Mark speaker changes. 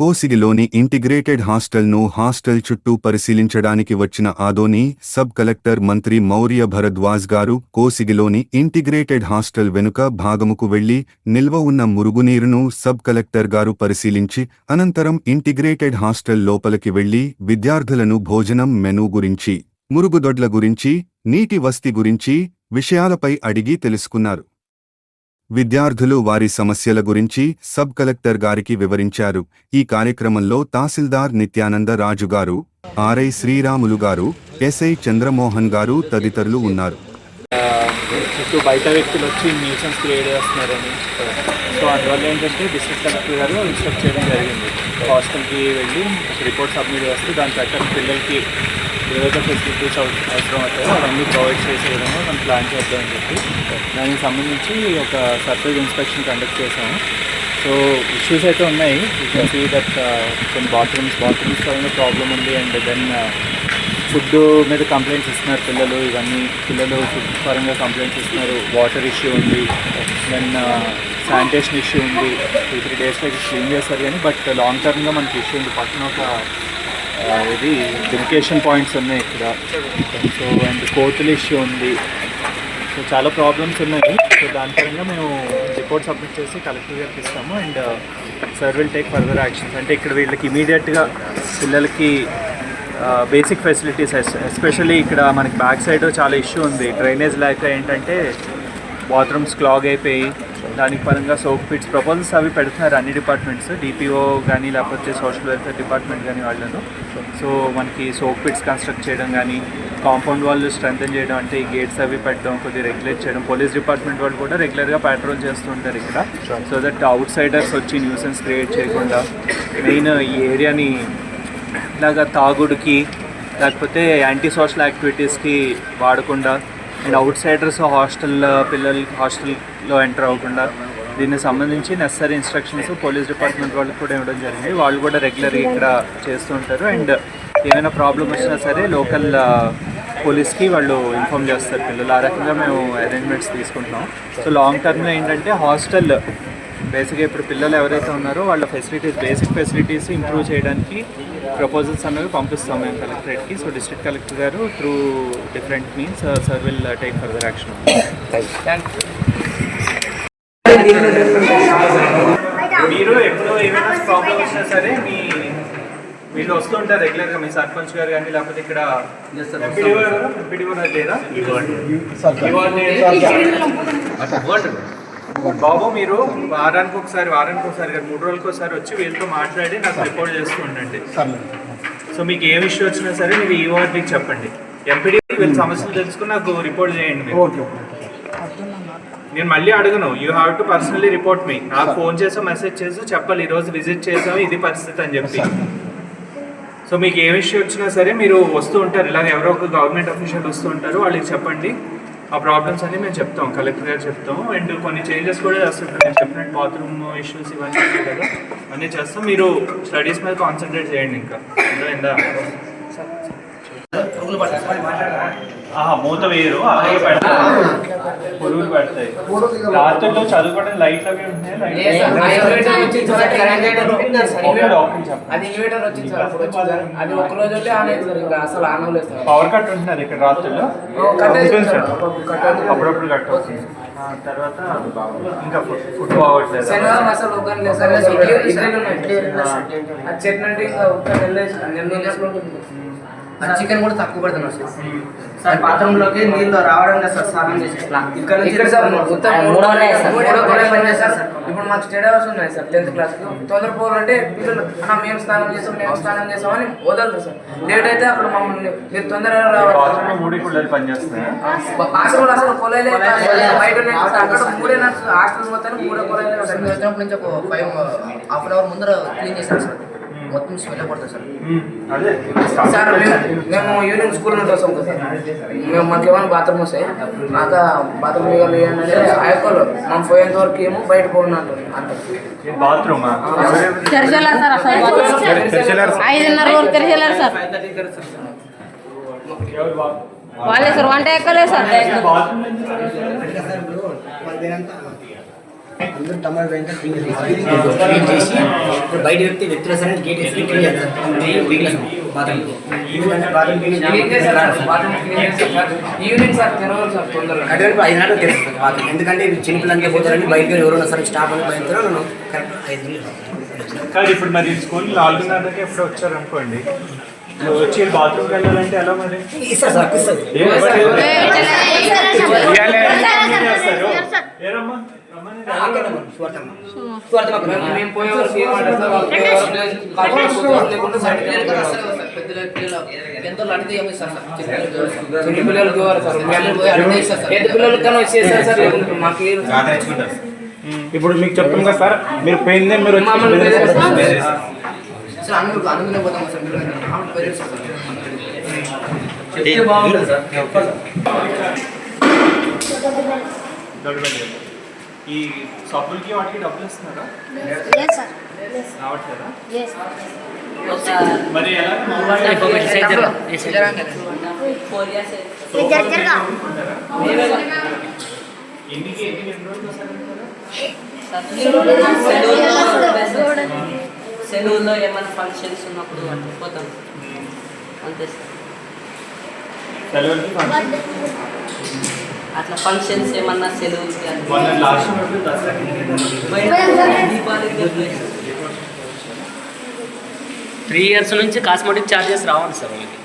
Speaker 1: కోసిగిలోని integrated హాస్టల్ను hostel చుట్టూ పరిశీలించడానికి వచ్చిన ఆదోని సబ్ కలెక్టర్ మంత్రి మౌర్య భరద్వాజ్ గారు కోసిగిలోని ఇంటిగ్రేటెడ్ హాస్టల్ వెనుక భాగముకు వెళ్ళి నిల్వ ఉన్న మురుగునీరును సబ్ కలెక్టర్ గారు పరిశీలించి అనంతరం ఇంటిగ్రేటెడ్ హాస్టల్ లోపలికి వెళ్ళి విద్యార్థులను భోజనం మెనూ గురించి మురుగుదొడ్ల గురించి నీటి వస్తి గురించి విషయాలపై అడిగి తెలుసుకున్నారు. విద్యార్థులు వారి సమస్యల గురించి సబ్ కలెక్టర్ గారికి వివరించారు. ఈ కార్యక్రమంలో తహసీల్దార్ నిత్యానంద రాజు గారు ఆర్ఐ శ్రీరాములు గారు ఎస్ఐ చంద్రమోహన్ గారు తదితరులు ఉన్నారు.
Speaker 2: చుట్టూ బయట వ్యక్తులు వచ్చి న్యూసెన్స్ క్రియేట్ చేస్తున్నారని. సో అందువల్ల ఏంటంటే డిస్ట్రిక్ట్ కలెక్టర్ గారు ఇన్స్ట్రక్ట్ చేయడం జరిగింది. హాస్టల్కి వెళ్ళి రిపోర్ట్ సబ్మిట్ చేస్తే దాని ప్రకారం పిల్లలకి ఏదైతే ఫెసిలిటీస్ అవసరం అవుతాయో అవన్నీ ప్రొవైడ్ చేసే విధంగా మనం ప్లాన్ చేద్దామని చెప్పి. దానికి సంబంధించి ఒక సర్ప్రైజ్ ఇన్స్పెక్షన్ కండక్ట్ చేసాము సో ఇష్యూస్ అయితే ఉన్నాయి. సీ దట్ uh, కొన్ని బాత్రూమ్స్ బాత్రూమ్స్ పరంగా ప్రాబ్లం ఉంది అండ్ దెన్ ఫుడ్ మీద కంప్లైంట్స్ ఇస్తున్నారు పిల్లలు. ఇవన్నీ పిల్లలు ఫుడ్ పరంగా కంప్లైంట్స్ ఇస్తున్నారు. వాటర్ ఇష్యూ ఉంది. దెన్ శానిటేషన్ ఇష్యూ ఉంది. టూ త్రీ డేస్లో క్లీన్ చేస్తారు కానీ బట్ లాంగ్ టర్మ్గా మనకి ఇష్యూ ఉంది. పక్కన ఒక ఇది డెడికేషన్ పాయింట్స్ ఉన్నాయి ఇక్కడ. సో అండ్ కోర్టుల ఇష్యూ ఉంది. సో చాలా ప్రాబ్లమ్స్ ఉన్నాయి. సో దాని పరంగా మేము రిపోర్ట్ సబ్మిట్ చేసి కలెక్టర్ గారికి ఇస్తాము. And sir will take further actions. అంటే ఇక్కడ వీళ్ళకి ఇమీడియట్గా పిల్లలకి బేసిక్ ఫెసిలిటీస్ ఎస్పెషల్లీ ఇక్కడ మనకి బ్యాక్ సైడ్ చాలా ఇష్యూ ఉంది. డ్రైనేజ్ లేక ఏంటంటే బాత్రూమ్స్ క్లాగ్ అయిపోయి దానికి పరంగా సోప్ పిట్స్ ప్రపోజల్స్ అవి పెడుతున్నారు అన్ని డిపార్ట్మెంట్స్ డిపిఓ కానీ లేకపోతే సోషల్ వెల్ఫేర్ డిపార్ట్మెంట్ కానీ వాళ్ళను. సో మనకి సోప్ పిట్స్ కన్స్ట్రక్ట్ చేయడం కానీ కాంపౌండ్ వాళ్ళు స్ట్రెంగ్తన్ చేయడం అంటే ఈ గేట్స్ అవి పెట్టడం కొద్దిగా రెగ్యులేట్ చేయడం. పోలీస్ డిపార్ట్మెంట్ వాళ్ళు కూడా రెగ్యులర్గా పెట్రోల్ చేస్తుంటారు ఇక్కడ. సో దట్ అవుట్ సైడర్స్ వచ్చి న్యూసెన్స్ క్రియేట్ చేయకుండా మెయిన్ ఈ ఏరియాని ఇలాగా తాగుడుకి లేకపోతే యాంటీ సోషల్ యాక్టివిటీస్కి వాడకుండా అండ్ అవుట్ సైడర్స్ హాస్టల్ పిల్లలు హాస్టల్లో ఎంటర్ అవ్వకుండా దీనికి సంబంధించి నెసరీ ఇన్స్ట్రక్షన్స్ పోలీస్ డిపార్ట్మెంట్ వాళ్ళకి కూడా ఇవ్వడం జరిగింది. వాళ్ళు కూడా రెగ్యులర్గా ఇక్కడ చేస్తూ ఉంటారు. అండ్ ఏమైనా ప్రాబ్లం వచ్చినా సరే లోకల్ పోలీస్కి వాళ్ళు ఇన్ఫామ్ చేస్తారు పిల్లలు. ఆ రకంగా మేము అరేంజ్మెంట్స్ తీసుకుంటున్నాం. సో లాంగ్ టర్మ్లో ఏంటంటే హాస్టల్ బేసిక్గా ఇప్పుడు పిల్లలు ఎవరైతే ఉన్నారో వాళ్ళ ఫెసిలిటీస్ బేసిక్ ఫెసిలిటీస్ ఇంప్రూవ్ చేయడానికి ప్రపోజల్స్ అనేవి పంపిస్తాం మేము కలెక్టరేట్కి. సో డిస్ట్రిక్ట్ కలెక్టర్ గారు through different means sir will take further action మీరు ఎప్పుడు ఏమైనా ప్రాబ్లం వచ్చినా సరే మీ వీళ్ళు వస్తుంటారు రెగ్యులర్గా మీ సర్పంచ్ గారు కానీ లేకపోతే ఇక్కడ గారు లేదా? బాబు మీరు వారానికి ఒకసారి వారానికి ఒకసారి మూడు రోజులకి ఒకసారి వచ్చి వీళ్ళతో మాట్లాడి నాకు రిపోర్ట్ చేస్తూ ఉండండి సో మీకు ఏ విషయం వచ్చినా సరే మీరు ఈ వార్డుకి చెప్పండి. ఎంపీడీ వీళ్ళ సమస్యలు తెలుసుకుని నాకు రిపోర్ట్ చేయండి. నేను మళ్ళీ అడగను you have to personally report మీ నాకు ఫోన్ చేసో మెసేజ్ చేసో చెప్పాలి ఈ రోజు విజిట్ చేసాము ఇది పరిస్థితి అని చెప్పి. సో మీకు ఏ విషయం వచ్చినా సరే మీరు వస్తూ ఉంటారు ఇలాగ ఎవరో ఒక గవర్నమెంట్ అఫీషియల్ వస్తూ ఉంటారు వాళ్ళకి చెప్పండి. ఆ ప్రాబ్లమ్స్ అన్ని మేము చెప్తాం కలెక్టర్ గారు చెప్తాము అండ్ కొన్ని చేంజెస్ కూడా చేస్తుంటాం నేను చెప్పినట్టు బాత్రూమ్ ఇష్యూస్ ఇవన్నీ కదా అన్నీ చేస్తాం మీరు స్టడీస్ మీద కాన్సన్ట్రేట్ చేయండి ఇంకా అర్థమైందా ఆహా, మూత వేయరు అలాగే పెడతారు. పురుగులు పెడతాయి. రాత్రిలో చదువుకోవడం లైట్ అవి పవర్ కట్ ఉంటున్నారు ఇక్కడ సార్.
Speaker 3: అప్పుడప్పుడు కట్ అవుతుంది.
Speaker 2: అప్పుడప్పుడు కట్ అవుతుంది. ఆ, తర్వాత ఇంకా ఫుడ్ పోవట్లేదు
Speaker 3: శనివారం అసలు అంటే ఇంకా ఒక్క నెల చికెన్ కూడా తక్కువ పడుతున్నారు సార్.
Speaker 4: సార్ బాత్రూమ్లోకి నీళ్ళు రావడం లేదు సార్ స్నానం చేసి ఇక్కడ నుంచి
Speaker 3: ఇక్కడ సార్ మొత్తం మూడో ఉన్నాయి సార్.
Speaker 4: పని
Speaker 3: ఇప్పుడు మాకు స్టడీ అవర్స్ ఉన్నాయి సార్ టెన్త్ క్లాస్ తొందర పోవాలంటే పిల్లలు అన్న మేము స్నానం చేసాం మేము స్నానం చేసాం అని వదలరు సార్. లేట్ అయితే అక్కడ మమ్మల్ని మీరు తొందరగా రావాలి హాస్టల్ అసలు కొలైలే బయట. అక్కడ మూడే హాస్టల్ మొత్తం మూడే కొలైలే
Speaker 5: వచ్చినప్పటి నుంచి ఒక ఫైవ్ హాఫ్ అన్ అవర్ ముందర క్లీన్ చేశారు సార్. మొత్తం స్మెల్ పడుతుంది సార్.
Speaker 2: అదే.
Speaker 3: సార్ మేము యూనియన్ స్కూల్ నుండి వస్తాం కదా సార్. మేము మాకు ఏమైనా బాత్రూమ్ వస్తాయి? మాకు బాత్రూమ్ అంటే ఆయక్కలు మనం పోయేంత వరకు ఏమో బయట పోయిన అంటారు.
Speaker 2: బాత్రూమా?
Speaker 6: ఐదున్నర రోజులు తెరిచేలారు సార్. వాళ్ళే సార్ వంట ఎక్కలేదు సార్.
Speaker 7: అందరూ టమాటో వెంట క్లీన్ చేసి బయట వ్యక్తి వ్యక్తులు సరే గేట్ వేసి క్లీన్ చేస్తారు బాత్రూమ్ బాత్రూమ్ ఐదు తెలుస్తుంది బాత్రూమ్ ఎందుకంటే చిన్నపిల్లలకి పోతారని బయటకు ఎవరైనా సరే స్టాఫ్ అని కరెక్ట్ ఐదు గంటలు
Speaker 2: కాదు ఇప్పుడు మరి స్కూల్ నాలుగున్నరకి ఎప్పుడు వచ్చారు అనుకోండి వచ్చి బాత్రూమ్కి వెళ్ళాలంటే ఎలా మరి?
Speaker 7: ఇస్తారు సార్ ఇస్తారు
Speaker 2: ఇప్పుడు మీకు చెప్తాం కదా సార్. మీరు పోయిందే మీరు.
Speaker 5: సార్.
Speaker 2: ఈ సబ్బులకి వాటికి డబ్బులు ఇస్తున్నారా?
Speaker 6: Yes, sir.
Speaker 2: రావట్లేదా?
Speaker 6: Yes.
Speaker 2: మరి ఎలా ఎన్ని ఎన్ని రోజులు
Speaker 8: ఏమైనా ఫంక్షన్స్ ఉన్నప్పుడు పోతాం అంతే సార్
Speaker 2: సెలవులకి ఫంక్షన్.
Speaker 8: అట్లా ఫంక్షన్స్ ఏమన్నా సెలవులకి
Speaker 9: త్రీ ఇయర్స్ నుంచి కాస్మెటిక్ ఛార్జెస్ రావండి సార్ వాళ్ళకి.